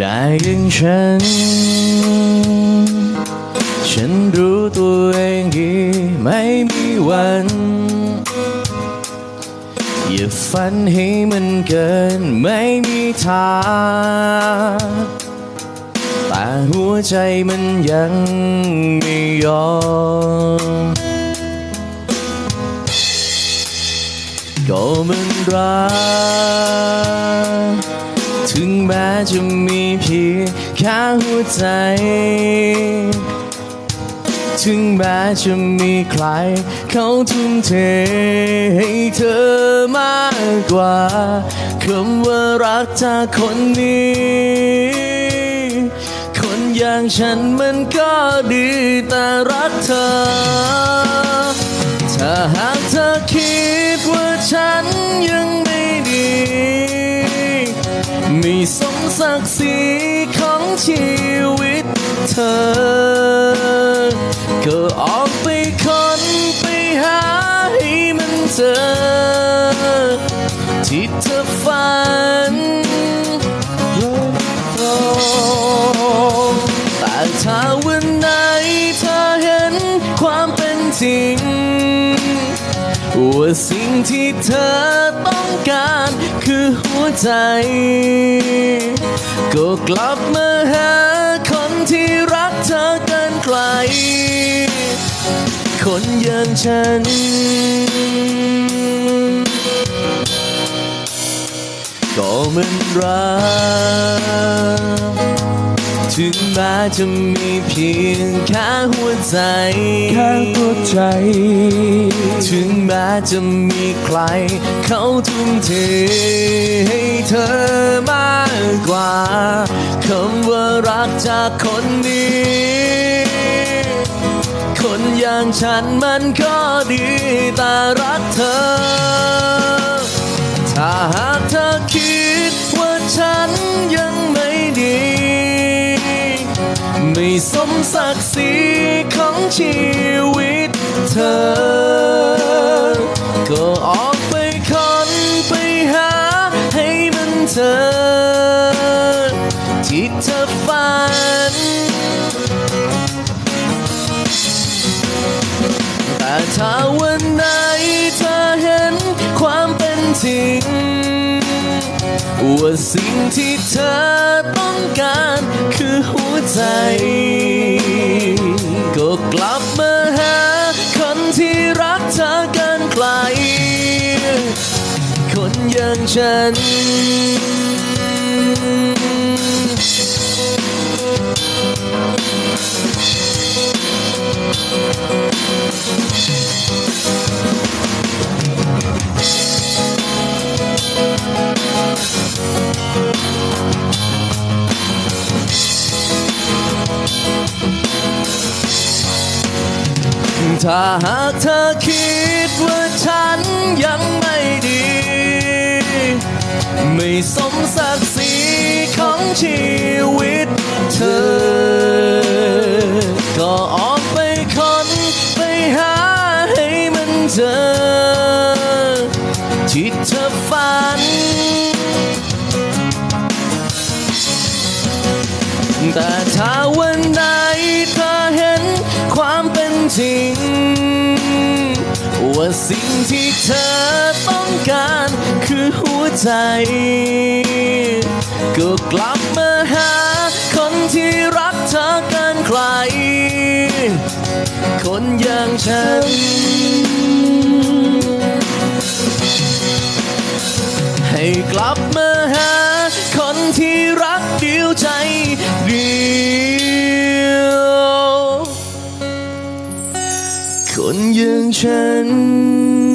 ได้อย่างฉัน ฉันรู้ตัวเองดีไม่มีวัน อย่าฝันให้มันเกินไม่มีทางแต่หัวใจมันยังไม่ยอมก็มันรัก ถึงแม้จะมีเพียงแค่หัวใจ ถึงแม้จะมีใคร เขาทุ่มเทให้เธอมากกว่าคำว่ารักจากคนนี้ คนอย่างฉันมันก็ดีแต่รักเธอถ้าหาก กศรีของชีวิตเธอ ก็ออกไปค้นไปหาให้มันเจอ ที่เธอฝันแต่ถ้าวันไหนเธอเห็นความเป็นจริงว่าสิ่งที่เธอต้องการคือหัวใจ ก็กลับมาหาคนที่รักเธอเกินไกล คนอย่างฉัน ก็มันรัก ถึงแม้จะมีเพียงแค่หัวใจ แค่หัวใจ ถึงแม้จะมีใคร เขาทุ่มเทให้เธอมากกว่าคำว่ารักจากคนนี้ คนอย่างฉันมันก็ดีแต่รักเธอ ถ้าหาก ศักดิ์ศรีของชีวิตเธอ ก็ออกไปค้นไปหาให้มันเจอที่เธอฝัน แต่ถ้าวันไหนเธอเห็นความเป็นจริงว่าสิ่งที่เธอต้องการคือหัวใจ กลับมาหาคนที่รักเธอกันไกล คนอย่างฉัน ถ้าหากเธอคิดว่าฉันยังไม่ดี ไม่สมศักดิ์ศรีของชีวิตเธอ ก็ออกไปค้นไปหาให้มันเจอ ที่เธอฝัน แต่ถ้าวันไหนเธอ จริงว่าสิ่งที่เธอต้องการคือหัวใจ ก็กลับมาหาคนที่รักเธอเกินใคร คนอย่างฉัน ให้กลับมาหาคนที่รักเดียวใจเดียว 眼圈。